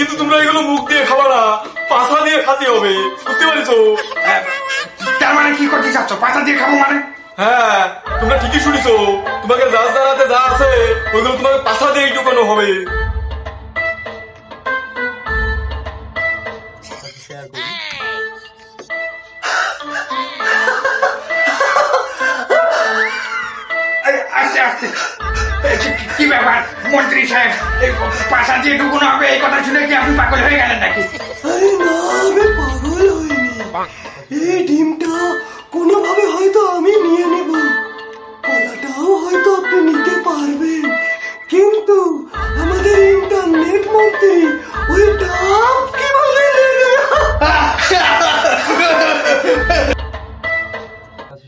কিন্তু তোমরা এগুলো মুখ দিয়ে খাবা না পাশা দিয়ে খাতে হবে বুঝতে পারছ? হ্যাঁ, তার মানে কি করতে চাচ্ছ? পাতা দিয়ে খাব মানে? হ্যাঁ তোমরা ঠিকই শুনেছো। তোমাকে যা জানাতে যা আছে ওইগুলো তোমাকে পাশা দিয়ে ঢুকানো হবে। আস্তে আস্তে। কি- ব্যাপার? মন্ত্রী সাহেব পাশা দিয়ে ঢুকুনো হবে এই কথা শুনে কি আপনি পাগল হয়ে গেলেন নাকি? আরে না আমি পাগল হইনি। এই ডিমটা কোনোভাবে হয়তো আমি নিয়ে নেব। কলাটাও হয়তো আপনি নিতে পারবেন। কিন্তু আমাদের ইন্টারনেট মন্ত্রী ওই ডাব কীভাবে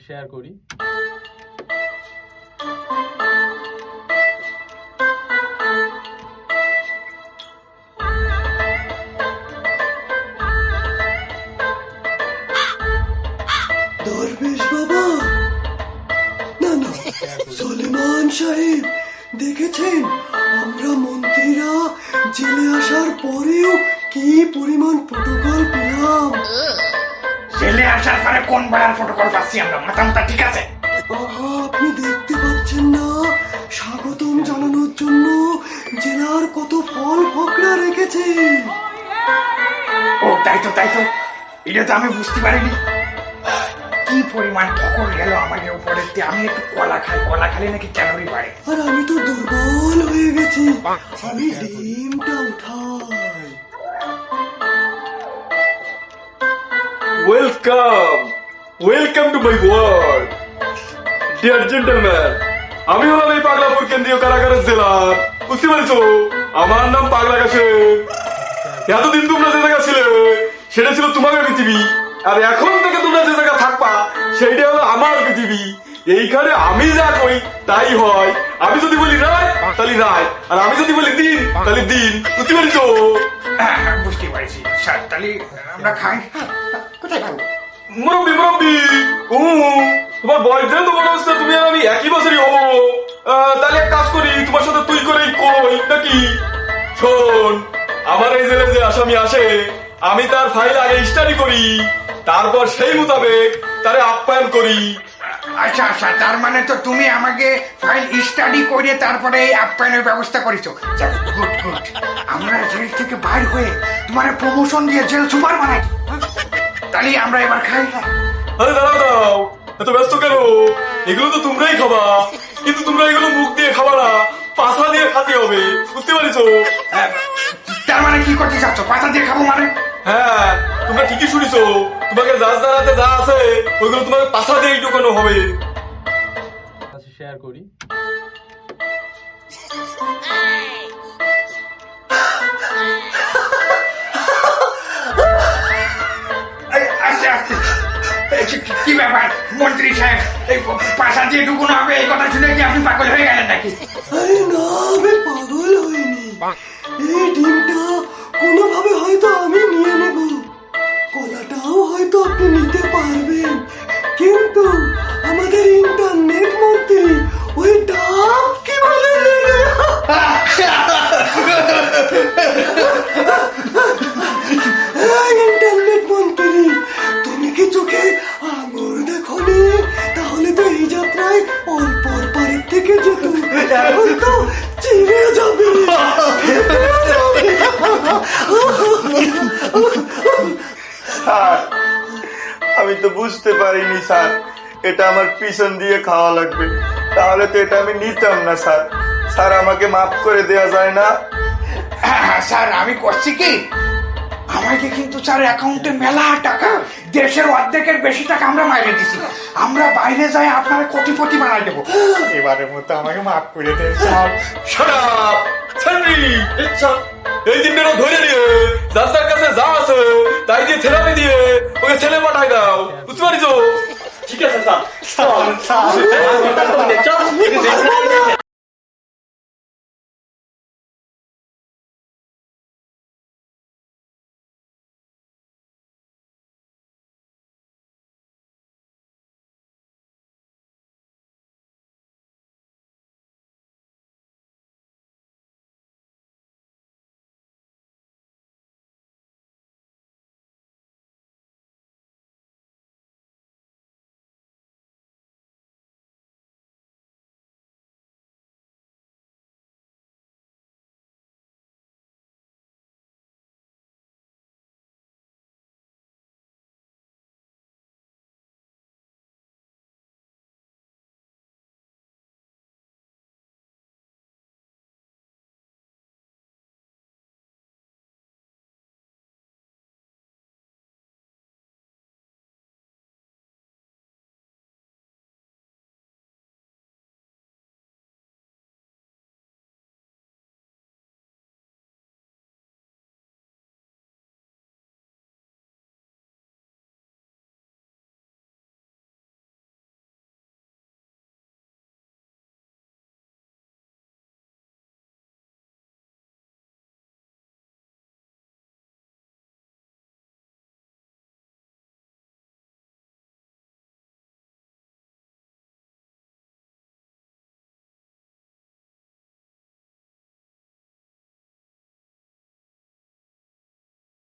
শেয়ার করি। সাহেব দেখেছেন? আমরা মন্ত্রীরা জেলে আসার পরেও কি পরিমাণ প্রোটোকল পেলাম? জেলে আসার পরে কোন বেড়ার প্রোটোকল পাচ্ছি আমরা? মাথা মাথা ঠিক আছে? আহা আপনি দেখতে পাচ্ছেন না। স্বাগতম জানানোর জন্য জেলার কত ফল ফকরা রেখেছে ও তাই তো তাই তো। এটা তো আমি বুঝতে পারিনি। কি পরিমাণ ঠকর গেল আমাকে উপরে? দিয়ে আমি একটু কলা খাই কলা খালি নাকি ক্যালোরি বাড়ে। আর আমি তো দুর্বল হয়ে গেছি। আমি ডিমটা উঠাই। Welcome welcome to my world dear gentleman আমি হলাম এই পাগলাপুর কেন্দ্রীয় কারাগারের জেলার বুঝতে পারছ? আমার নাম পাগলা কাছে এতদিন তোমরা যে জায়গা ছিলে সেটা ছিল তোমাদের পৃথিবী। আর এখন থেকে তোমরা যে জায়গা থাকবা সেইটা হলো আমার পৃথিবী। এইখানে আমি যা তাই হয়। আমি যদি বলি তাহলে আর আমি যদি বলি দিন তাহলে দিন। বুঝতে হ্যাঁ, বুঝতে পারছি। স্যার তাহলে আমরা খাই। কোথায় খাব? মুরব্বী মুরব্বী। উ তোমার বয়ফ্রেন্ড তো মনে হচ্ছে তুমি আর আমি একই বছরই হব। তাহলে এক কাজ করি তোমার সাথে তুই করেই কই নাকি? শোন আমার এই জেলে যে আসামি আসে আমি তার ফাইল আগে স্টাডি করি। তারপর সেই মোতাবেক তারে আপ্যায়ন করি। আচ্ছা আচ্ছা তার মানে তো তুমি আমাকে ফাইল স্টাডি করে তারপরে এই আপ্যায়নের ব্যবস্থা করেছ। গুড গুড আমরা জেল থেকে বাইর হয়ে তোমার প্রমোশন দিয়ে জেল সুপার বানাই। তাহলে আমরা এবার খাই। আরে দাঁড়াও দাঁড়াও। এত ব্যস্ত কেন? এগুলো তো তোমরাই খাবা। কিন্তু তোমরা এগুলো মুখ দিয়ে খাবা না পাশা দিয়ে খাতে হবে। বুঝতে পারছ? হ্যাঁ, তার মানে কি করতে চাচ্ছ? পাতা দিয়ে খাব মানে? ঠিকই শুনেছো? তোমাকে যা জানাতে যা আছে ওইগুলো তোমাকে পাশা দিয়ে ঢুকানো হবে। শেয়ার করি। এই, আস্তে আস্তে এই, কি- কি- কি ব্যাপার? মন্ত্রী সাহেব এই পাশা দিয়ে ঢুকুনো হবে এই কথা শুনে কি আপনি পাগল হয়ে গেলেন নাকি? আরে না আমি পাগল হইনি। এই ডিমটা কোনোভাবে হয়তো আমি নিয়ে নেব। এখন তো চিড়ে যাবে। স্যার আমি তো বুঝতে পারিনি স্যার। এটা আমার পিছন দিয়ে খাওয়া লাগবে। তাহলে তো এটা আমি নিতাম না স্যার। স্যার আমাকে মাফ করে দেওয়া যায় না। স্যার আমি করছি কি? আমাকে কিন্তু স্যার অ্যাকাউন্টে মেলা টাকা দেশের অর্ধেকের বেশি টাকা আমরা মাইরে দিছি। আমরা বাইরে যাই আপনার কোটিপতি বানাই দেবো। এবারের মতো আমাকে মাফ করে দেন স্যার। Shut up! সেন্ট্রি এই দিনটা ধরে নিয়ে যার যার কাছে যা আছে তাই দিয়ে থেরাপি দিয়ে ওকে ছেলে পাঠাই দাও। বুঝতে পারিছো? ঠিক আছে স্যার। আরে,